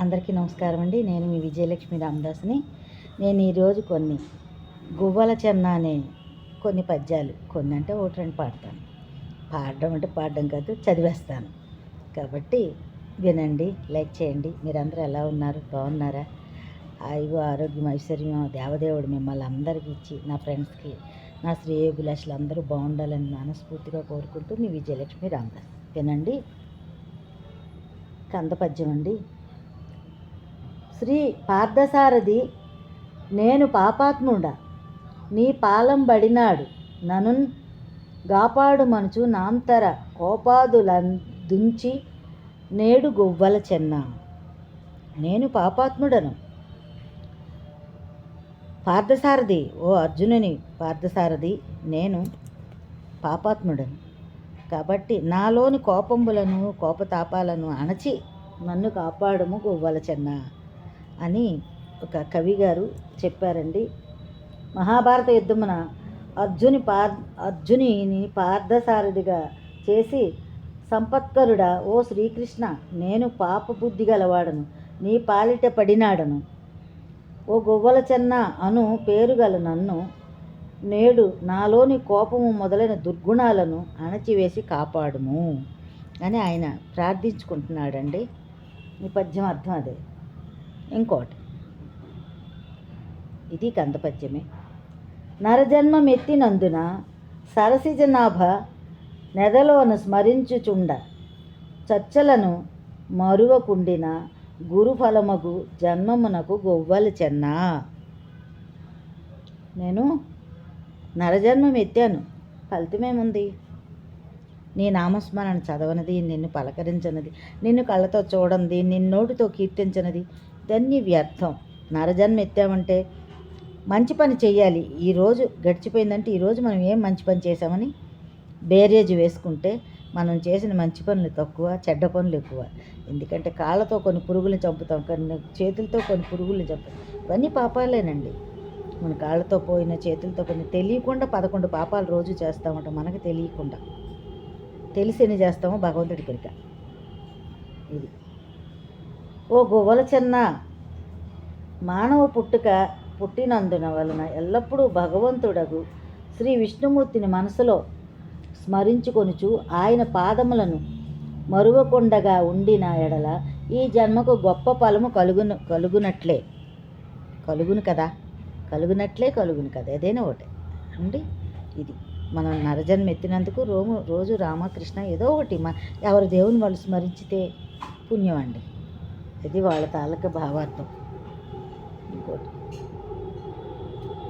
అందరికీ నమస్కారం అండి. నేను మీ విజయలక్ష్మి రామదాస్ని. నేను ఈరోజు కొన్ని గువ్వల చెన్న అనే కొన్ని పద్యాలు కొన్ని అంటే ఒకటి రెండు పాడతాను. పాడడం అంటే పాడడం కాదు చదివేస్తాను. కాబట్టి వినండి లైక్ చేయండి. మీరందరూ ఎలా ఉన్నారు? బాగున్నారా? ఆయువు ఆరోగ్యం ఐశ్వర్యం దేవదేవుడు మిమ్మల్ని అందరికీ ఇచ్చి నా ఫ్రెండ్స్కి నా శ్రేయోభిలాషులు అందరూ బాగుండాలని మనస్ఫూర్తిగా కోరుకుంటూ మీ విజయలక్ష్మి రామదాస్. వినండి. కంద పద్యం అండి. శ్రీ పార్థసారథి నేను పాపాత్ముడా. నీ పాలం బడినాడు. నను గాపాడు మనుచు నాంతర కోపాదులందుంచి నేడు గువ్వల చెన్న. నేను పాపాత్ముడను. పార్థసారథి ఓ అర్జునుని పార్థసారథి నేను పాపాత్ముడను. కాబట్టి నాలోని కోపంబులను కోపతాపాలను అణచి నన్ను కాపాడము గువ్వల చెన్న. అని ఒక కవి గారు చెప్పారండి. మహాభారత యుద్ధమున అర్జుని పార్ అర్జునిని పార్థసారథిగా చేసి సంపత్కరుడా ఓ శ్రీకృష్ణ నేను పాప బుద్ధి గలవాడను నీ పాలిట పడినాడను. ఓ గువ్వల చెన్న అను పేరు గల నన్ను నేడు నాలోని కోపము మొదలైన దుర్గుణాలను అణచివేసి కాపాడుము అని ఆయన ప్రార్థించుకుంటున్నాడండి. ఈ పద్యం అర్థం అదే. ఇంకోటి. ఇది కందపద్యమే. నరజన్మమెత్తినందున సరసిజనాభ నెదలోన స్మరించుచుండ. చచ్చలను మరువకుండిన గురుఫలమగు జన్మమునకు గొవ్వలు చెన్నా. నేను నరజన్మం ఎత్తాను ఫలితమేముంది? నీ నామస్మరణ చదవనది నిన్ను పలకరించనది నిన్ను కళ్ళతో చూడండి నిన్ను నోటితో కీర్తించనది దాన్ని వ్యర్థం. నరజన్మ ఎత్తామంటే మంచి పని చేయాలి ఈరోజు గడిచిపోయిందంటే ఈరోజు మనం ఏం మంచి పని చేసామని బేరేజ్ వేసుకుంటే మనం చేసిన మంచి పనులు తక్కువ చెడ్డ పనులు ఎక్కువ. ఎందుకంటే కాళ్ళతో కొన్ని పురుగులు చంపుతాం కొన్ని చేతులతో కొన్ని పురుగులను చంపుతాం. ఇవన్నీ పాపాలేనండి. మన కాళ్ళతో పోయిన చేతులతో కొన్ని తెలియకుండా పదకొండు పాపాలు రోజు చేస్తామంట. మనకు తెలియకుండా. తెలిసి ఎన్ని చేస్తామో భగవంతుడి పెరిక ఇది. ఓ గువ్వల చిన్న మానవ పుట్టుక పుట్టినందున వలన ఎల్లప్పుడూ భగవంతుడగు శ్రీ విష్ణుమూర్తిని మనసులో స్మరించుకొనుచు ఆయన పాదములను మరువకుండగా ఉండిన ఎడల ఈ జన్మకు గొప్ప ఫలము కలుగును కలుగునట్లే. కలుగును కదా? కలుగునట్లే కలుగును కదా? ఏదైనా ఒకటే. అండి? ఇది. మనం నరజన్మ ఎత్తినందుకు రోము రోజు రామకృష్ణ ఏదో ఒకటి మన ఎవరి దేవుని వాళ్ళు స్మరించితే పుణ్యం అండి. ఇది వాళ్ళ తాలూకా భావార్థం. ఇంకోటి.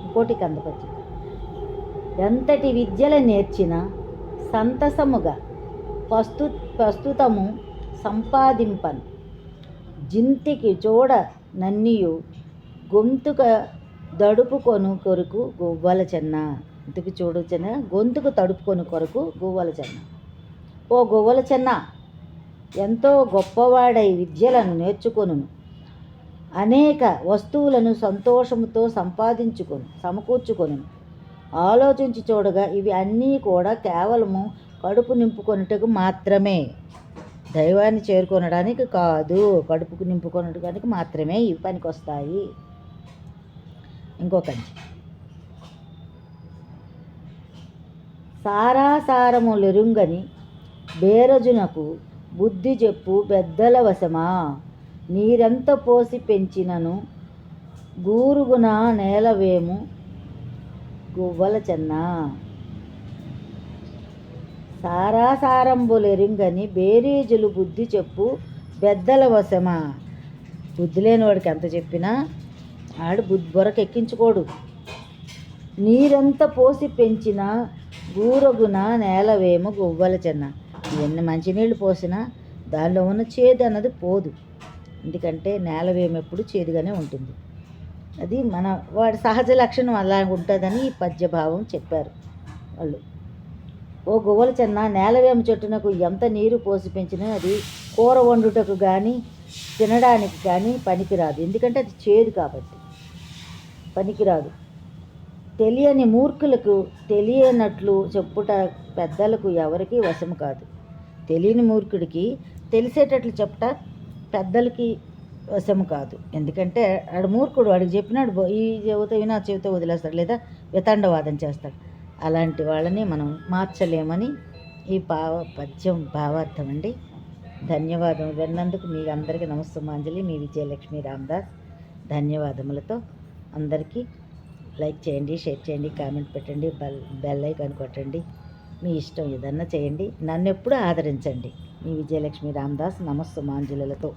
ఇంకోటి కందపచ్చి ఎంతటి విద్యలు నేర్చిన సంతసముగా ప్రస్తు ప్రస్తుతము సంపాదింపను. జింతికి చూడ నన్నియు గొంతుక దడుపుకొను కొరకు గువ్వల చెన్న. ఇంతకు చూడొచ్చిన గొంతుకు తడుపుకొని కొరకు గువ్వల చెన్న. ఓ గువ్వల చెన్న ఎంతో గొప్పవాడై విద్యలను నేర్చుకొనును. అనేక వస్తువులను సంతోషముతో సంపాదించుకొను సమకూర్చుకొను ఆలోచించి చూడగా ఇవి అన్నీ కూడా కేవలము కడుపు నింపుకొనుటకు మాత్రమే. దైవాన్ని చేరుకొనడానికి కాదు కడుపుకు నింపుకొనడానికి మాత్రమే ఇవి పనికొస్తాయి. ఇంకొకటి. సారాసారము లెరుంగని బేరజునకు బుద్ధి చెప్పు పెద్దల వశమా? నీరెంత పోసి పెంచినను? గూరుగున నేలవేము? గువ్వల చెన్న? సారాసారంబులెరింగని బేరీజులు బుద్ధి చెప్పు పెద్దల వశమా? బుద్ధి లేని వాడికి ఎంత చెప్పినా ఆడు బుద్ధి బొరకు ఎక్కించుకోడు. నీరెంత పోసి పెంచిన గూరగున నేలవేమో గువ్వల చెన్న? ఎన్ని మంచినీళ్ళు పోసినా దానిలో ఉన్న చేదు అన్నది పోదు. ఎందుకంటే నేల ఎప్పుడు చేదుగానే ఉంటుంది. అది మన వాడి సహజ లక్షణం అలా ఉంటుందని ఈ పద్యభావం చెప్పారు వాళ్ళు. ఓ గువ్వల చెన్న నేలవేమ చెట్టునకు ఎంత నీరు పోసి పెంచినా అది కూర వండుటకు కానీ తినడానికి కానీ పనికిరాదు. ఎందుకంటే అది చేదు కాబట్టి. పనికిరాదు. తెలియని మూర్ఖులకు తెలియనట్లు చెప్పుట పెద్దలకు ఎవరికీ వశము కాదు. తెలియని మూర్ఖుడికి తెలిసేటట్లు చెప్పట పెద్దలకి వశము కాదు. ఎందుకంటే ఆడు మూర్ఖుడు వాడికి చెప్పినాడు ఈ చెబితే వినా చెబితే వదిలేస్తాడు లేదా వితండవాదం చేస్తాడు. అలాంటి వాళ్ళని మనం మార్చలేమని ఈ భావ పద్యం భావార్థం అండి. ధన్యవాదం విన్నందుకు మీ అందరికీ నమస్తమాంజలి మీ విజయలక్ష్మి రామ్దాస్ ధన్యవాదములతో అందరికీ లైక్ చేయండి షేర్ చేయండి కామెంట్ పెట్టండి బెల్ బెల్ ఐకాన్ కొట్టండి. మీ ఇష్టం ఏదన్నా చేయండి. నన్ను ఎప్పుడూ ఆదరించండి. మీ విజయలక్ష్మి రామదాస్ మాంజులతో.